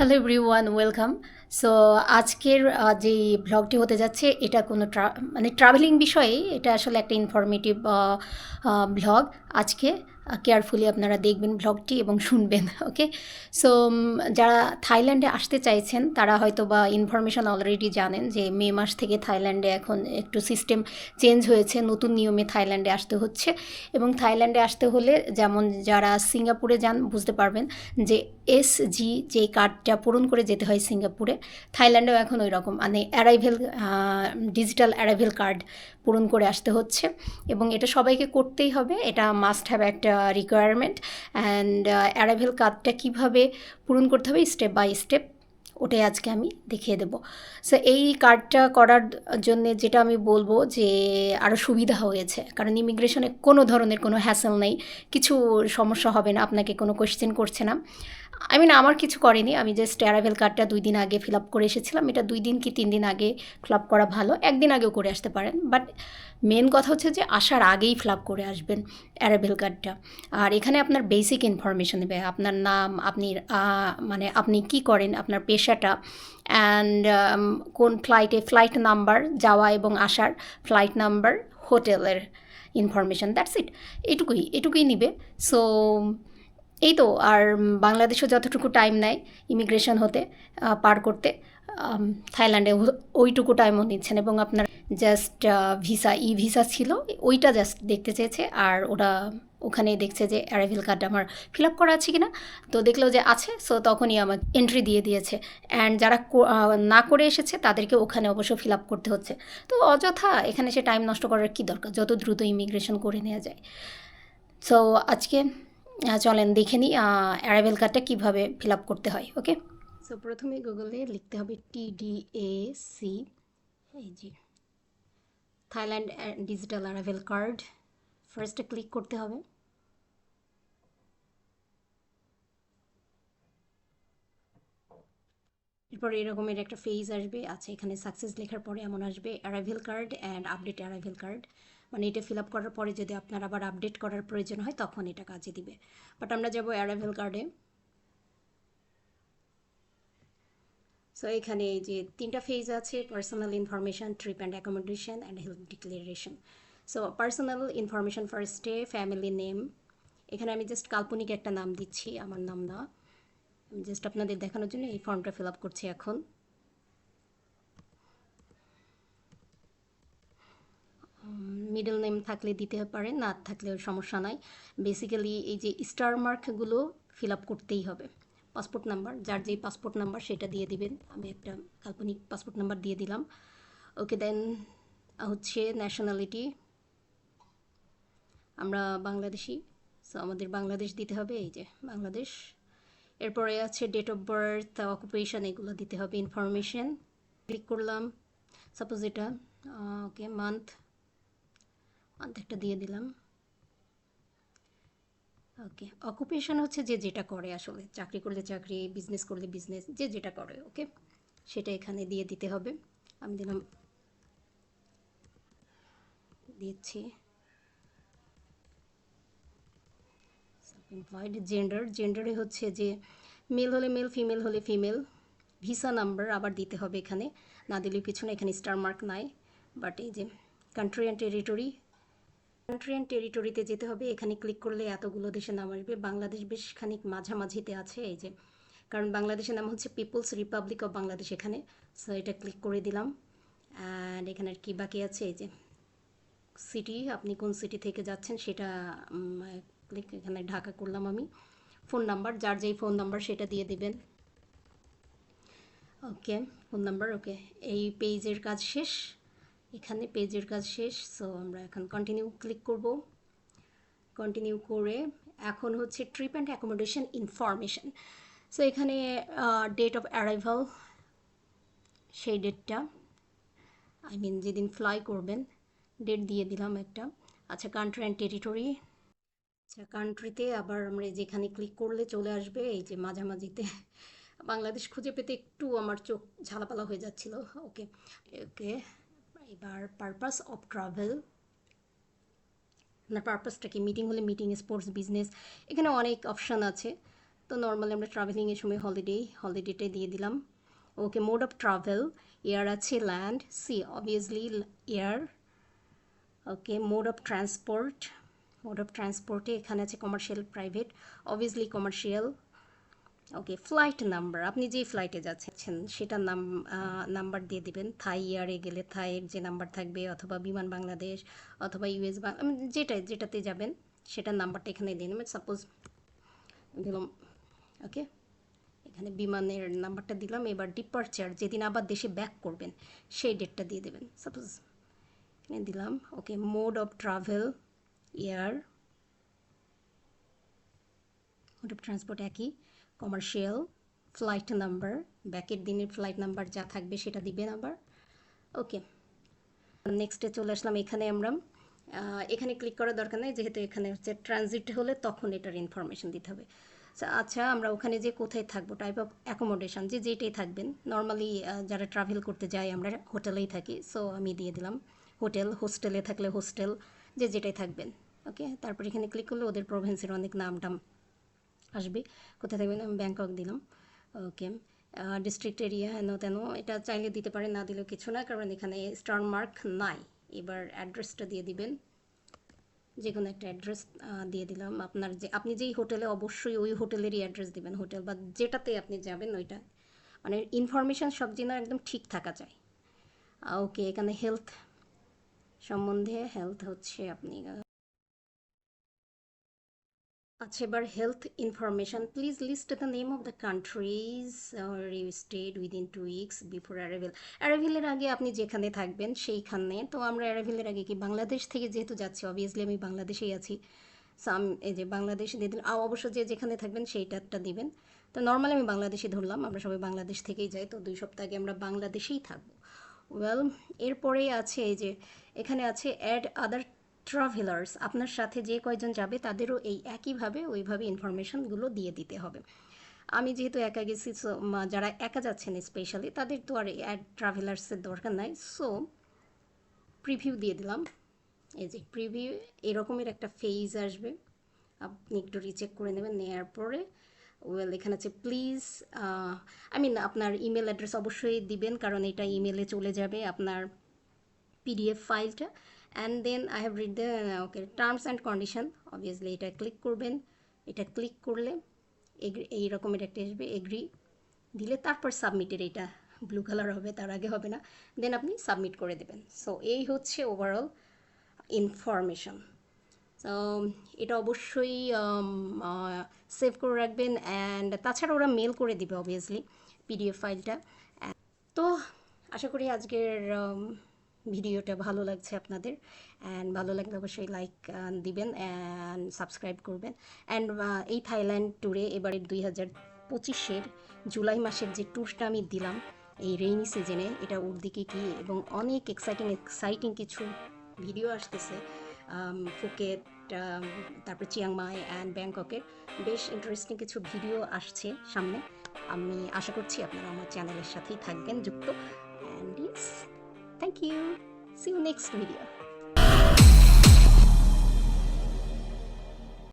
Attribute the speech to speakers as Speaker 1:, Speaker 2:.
Speaker 1: Hello everyone welcome so আজকের যে ব্লগটি হতে যাচ্ছে, এটা কোনো মানে ট্রাভেলিং বিষয়ে, এটা আসলে একটা ইনফরমেটিভ ব্লগ আজকে। কেয়ারফুলি আপনারা দেখবেন ব্লগটি এবং শুনবেন ওকে সো যারা থাইল্যান্ডে আসতে চাইছেন, তারা হয়তো বা ইনফরমেশন অলরেডি জানেন যে মে মাস থেকে থাইল্যান্ডে এখন একটু সিস্টেম চেঞ্জ হয়েছে, নতুন নিয়মে থাইল্যান্ডে আসতে হচ্ছে। এবং থাইল্যান্ডে আসতে হলে যেমন যারা সিঙ্গাপুরে যান, বুঝতে পারবেন যে এস জি যে কার্ডটা পূরণ করে যেতে হয় সিঙ্গাপুরে, থাইল্যান্ডেও এখন ওই রকম মানে অ্যারাইভেল ডিজিটাল অ্যারাইভেল কার্ড পূরণ করে আসতে হচ্ছে। এবং এটা সবাইকে করতেই হবে, এটা মাস্ট হ্যাভ একটা রিকোয়ারমেন্ট অ্যান্ড অ্যারাভেল কার্ডটা কীভাবে পূরণ করতে হবে স্টেপ বাই স্টেপ ওটাই আজকে আমি দেখিয়ে দেবো। সো এই কার্ডটা করার জন্য যেটা আমি বলব যে আরও সুবিধা হয়েছে। কারণ ইমিগ্রেশনে কোনো ধরনের কোনো হ্যাসেল নেই। কিছু সমস্যা হবে না, আপনাকে কোনো কোয়েশ্চেন করছে না। আই মিন আমার কিছু করেনি। আমি জাস্ট অ্যারাইভেল কার্ডটা দুই দিন আগে ফিল আপ করে এসেছিলাম। এটা দুই দিন কি তিন দিন আগে ফিল আপ করা ভালো। একদিন আগেও করে আসতে পারেন। বাট মেন কথা হচ্ছে যে, আসার আগেই ফিল আপ করে আসবেন অ্যারাইভেল কার্ডটা আর এখানে আপনার বেসিক ইনফরমেশন দেবে। আপনার নাম, আপনি মানে আপনি কি করেন? আপনার পেশাটা অ্যান্ড কোন ফ্লাইটে ফ্লাইট নাম্বার যাওয়া এবং আসার ফ্লাইট নাম্বার হোটেলের ইনফরমেশন দ্যাটস ইট এটুকুই এটুকুই নিবে। সো এই তো, আর বাংলাদেশও যতটুকু টাইম নেয় ইমিগ্রেশন হতে পার করতে থাইল্যান্ডে ওইটুকু টাইমও নিচ্ছেন। এবং আপনার জাস্ট ভিসা ই ভিসা ছিল, ওইটা জাস্ট দেখতে চেয়েছে, আর ওরা ওখানে দেখছে যে অ্যারাইভেল কার্ড আমার ফিল আপ করা আছে কি না তো দেখল যে আছে সো তখনই আমাকে এন্ট্রি দিয়ে দিয়েছে। অ্যান্ড যারা না করে এসেছে, তাদেরকে ওখানে অবশ্য ফিল আপ করতে হচ্ছে। তো অযথা এখানে সে টাইম নষ্ট করার কী দরকার? যত দ্রুত ইমিগ্রেশন করে নেওয়া যায়। সো আজকে চলেন দেখে নিই অ্যারাইভেল কার্ডটা কীভাবে ফিল আপ করতে হয় ওকে সো প্রথমে গুগলে লিখতে হবে টিডিএসি এই জি থাইল্যান্ড ডিজিটাল অ্যারাইভেল কার্ড ফার্স্টে ক্লিক করতে হবে। এরপর এরকমের একটা ফেজ আসবে। আচ্ছা এখানে সাকসেস লেখার পরে এমন আসবে arrival card and update arrival card মানে এটা ফিল আপ করার পরে যদি আপনার আবার আপডেট করার প্রয়োজন হয়, তখন এটা কাজে দিবে। বাট আমরা যাব অ্যারাইভেল কার্ডে সো এখানে যে তিনটা ফেজ আছে personal information trip and accommodation and health declaration so personal information ফার্স্টে ফ্যামিলি নেম এখানে আমি জাস্ট কাল্পনিক একটা নাম দিচ্ছি, আমার নাম না। আমি জাস্ট আপনাদের দেখানোর জন্য এই ফর্মটা ফিল আপ করছি এখন। মিডল নেম থাকলে দিতে পারেন, না থাকলেও সমস্যা নাই। বেসিক্যালি এই যে স্টার মার্কগুলো ফিল আপ করতেই হবে। পাসপোর্ট নাম্বার যার যেই পাসপোর্ট নাম্বার সেটা দিয়ে দিবেন। আমি একটা কাল্পনিক পাসপোর্ট নাম্বার দিয়ে দিলাম। ওকে দেন হচ্ছে ন্যাশনালিটি আমরা বাংলাদেশি সো আমাদের বাংলাদেশ দিতে হবে এই যে বাংলাদেশ। এরপরে আছে ডেট অফ বার্থ অকুপেশন এগুলো দিতে হবে ইনফরমেশন ক্লিক করলাম। সাপোজ এটা ওকে মান্থ মান্থ একটা দিয়ে দিলাম। ওকে অকুপেশন হচ্ছে যে যেটা করে আসলে, চাকরি করলে চাকরি বিজনেস করলে বিজনেস যে যেটা করে ওকে সেটা এখানে দিয়ে দিতে হবে। আমি দিলাম, দিচ্ছি। এমপ্লয়েড জেন্ডার জেন্ডারে হচ্ছে যে মেল হলে মেল ফিমেল হলে ফিমেল ভিসা নাম্বার আবার দিতে হবে এখানে, না দিলেও কিছু না এখানে স্টার মার্ক নাই বাট এই যে country and territory country and টেরিটরিতে যেতে হবে, এখানে ক্লিক করলে এতগুলো দেশের নাম আসবে, বাংলাদেশ বেশ খানিক মাঝামাঝিতে আছে এই যে, কারণ বাংলাদেশের নাম হচ্ছে পিপলস রিপাবলিক অফ বাংলাদেশ এখানে সো এটা ক্লিক করে দিলাম অ্যান্ড এখানে কি বাকি আছে এই যে সিটি আপনি কোন সিটি থেকে যাচ্ছেন সেটা ক্লিক এখানে ঢাকা করলাম আমি। ফোন নাম্বার যার যেই ফোন নাম্বার সেটা দিয়ে দিবেন। ওকে ফোন নাম্বার ওকে এই পেজের কাজ শেষ। এখানে পেজের কাজ শেষ সো আমরা এখন কন্টিনিউ ক্লিক করব। কন্টিনিউ করে এখন হচ্ছে trip and accommodation information so এখানে ডেট অফ অ্যারাইভাল সেই ডেটটা আই মিন যেদিন ফ্লাই করবেন ডেট দিয়ে দিলাম একটা। আচ্ছা কান্ট্রি অ্যান্ড টেরিটরি আচ্ছা কান্ট্রিতে আবার আমরা যেখানে ক্লিক করলে চলে আসবে, এই যে মাঝামাঝিতে বাংলাদেশ খুঁজে পেতে একটু আমার চোখ ঝালাপালা হয়ে যাচ্ছিল। ওকে ওকে এবার পারপাস অফ ট্রাভেল আপনার পারপাসটা কি? মিটিং হলে মিটিং স্পোর্টস বিজনেস এখানে অনেক অপশান আছে। তো নর্মালি আমরা ট্রাভেলিংয়ের সময় হলিডে হলিডেটা দিয়ে দিলাম। Okay mode of travel air আছে land sea obviously air okay mode of transport mode of ট্রান্সপোর্টে এখানে আছে commercial private obviously commercial okay flight number আপনি যেই ফ্লাইটে যাচ্ছেন, সেটার নাম নাম্বার দিয়ে দিবেন। থাই ইয়ারে গেলে থাইয়ের যে নাম্বার থাকবে, অথবা বিমান বাংলাদেশ, অথবা ইউএস যেটা যেটাতে যাবেন, সেটার নাম্বারটা এখানে দিয়ে নেবেন। সাপোজ দিলাম ওকে এখানে বিমানের নাম্বারটা দিলাম, এবার ডিপার্চার যেদিন আবার দেশে ব্যাক করবেন, সেই ডেটটা দিয়ে দেবেন। সাপোজ এখানে দিলাম okay mode of travel air mode of transport একই কমার্শিয়াল ফ্লাইট নাম্বার ব্যাকের দিনের ফ্লাইট নাম্বার যা থাকবে সেটা দিবেন আবার ওকে নেক্সটে চলে আসলাম এখানে আমরা এখানে ক্লিক করার দরকার নেই, যেহেতু এখানে হচ্ছে ট্রানজিট হলে তখন এটার ইনফরমেশন দিতে হবে। আচ্ছা আমরা ওখানে যে কোথায় থাকব টাইপ অফ অ্যাকোমোডেশন যে যেটাই থাকবেন নর্মালি যারা ট্রাভেল করতে যায়, আমরা হোটেলেই থাকি সো আমি দিয়ে দিলাম। হোটেল হোস্টেলে থাকলে হোস্টেল যে যেটাই থাকবেন ওকে তারপর এখানে ক্লিক করলে ওদের প্রভিন্সের অনেক নাম টাম আসবে। কোথায় থাকবেন? আমি ব্যাংকক দিলাম ওকে ডিস্ট্রিক্ট এরিয়া হেন তেন, এটা চাইলে দিতে পারেন, না দিলেও কিছু না, কারণ এখানে স্টার মার্ক নাই। এবার অ্যাড্রেসটা দিয়ে দিবেন। যে কোনো একটা অ্যাড্রেস দিয়ে দিলাম। আপনার যে, আপনি যেই হোটেলে অবশ্যই ওই হোটেলেরই অ্যাড্রেস দিবেন হোটেল বা যেটাতে আপনি যাবেন ওইটা। মানে ইনফরমেশান সব যেন একদম ঠিক থাকা চাই ওকে এখানে হেলথ সম্বন্ধে হেলথ হচ্ছে আপনি। আচ্ছা এবার health information please list the name of the countries or you stayed within two weeks before arrival অ্যারাইভেলের আগে আপনি যেখানে থাকবেন, সেইখানে। তো আমরা অ্যারাইভেলের আগে কি বাংলাদেশ থেকে যেহেতু যাচ্ছি অবভিয়াসলি আমি বাংলাদেশেই আছি। সাম এই যে বাংলাদেশে দিয়ে দিন অবশ্য যে যেখানে থাকবেন সেইটাটা দিবেন। তো নর্মালি আমি বাংলাদেশে ধরলাম, আমরা সবাই বাংলাদেশ থেকেই যাই। তো দুই সপ্তাহ আগে আমরা বাংলাদেশেই থাকব। ওয়েল এরপরেই আছে এই যে, এখানে আছে অ্যাড আদার ট্রাভেলার্স আপনার সাথে যে কয়জন যাবে, তাদেরও এই একইভাবে, ওইভাবে ইনফরমেশনগুলো দিয়ে দিতে হবে। আমি যেহেতু একা গেছি মা- যারা একা যাচ্ছেন স্পেশালি তাদের তো আর অ্যাড ট্রাভেলার্সের দরকার নাই। সো প্রিভিউ দিয়ে দিলাম। এই যে প্রিভিউ এরকমের একটা ফেজ আসবে। আপনি একটু রিচেক করে নেবেন নেওয়ার পরে ওয়েল এখানে আছে প্লিজ আই মিন আপনার ইমেল অ্যাড্রেস অবশ্যই দিবেন, কারণ এটা ইমেলে চলে যাবে আপনার পিডিএফ ফাইলটা and then I have read okay terms and condition obviously এটা ক্লিক করবেন, এটা ক্লিক করলে এই রকমের একটা আসবে এগ্রি দিলে তারপর সাবমিটের এটা ব্লু কালার হবে, তার আগে হবে না। দেন আপনি সাবমিট করে দেবেন। সো এই হচ্ছে ওভারঅল ইনফরমেশন এটা অবশ্যই সেভ করে রাখবেন অ্যান্ড তাছাড়া ওরা মেল করে দিবে অবভিয়াসলি পিডিএফ ফাইলটা তো আশা করি আজকের ভিডিওটা ভালো লাগছে আপনাদের। অ্যান্ড ভালো লাগলে অবশ্যই লাইক দিবেন অ্যান্ড সাবস্ক্রাইব করবেন। অ্যান্ড এই থাইল্যান্ড ট্যুরে এবারের দুই হাজার পঁচিশের জুলাই মাসের যে ট্যুরটা আমি দিলাম, এই রেইনি সিজনে এটা ওর দিকে কি এবং অনেক এক্সাইটিং এক্সাইটিং কিছু ভিডিও আসতেছে। ফুকেট তারপরে চিয়াংমাই অ্যান্ড ব্যাংককের বেশ ইন্টারেস্টিং কিছু ভিডিও আসছে সামনে। আমি আশা করছি আপনারা আমার চ্যানেলের সাথেই থাকবেন যুক্ত। And is thank you see you next video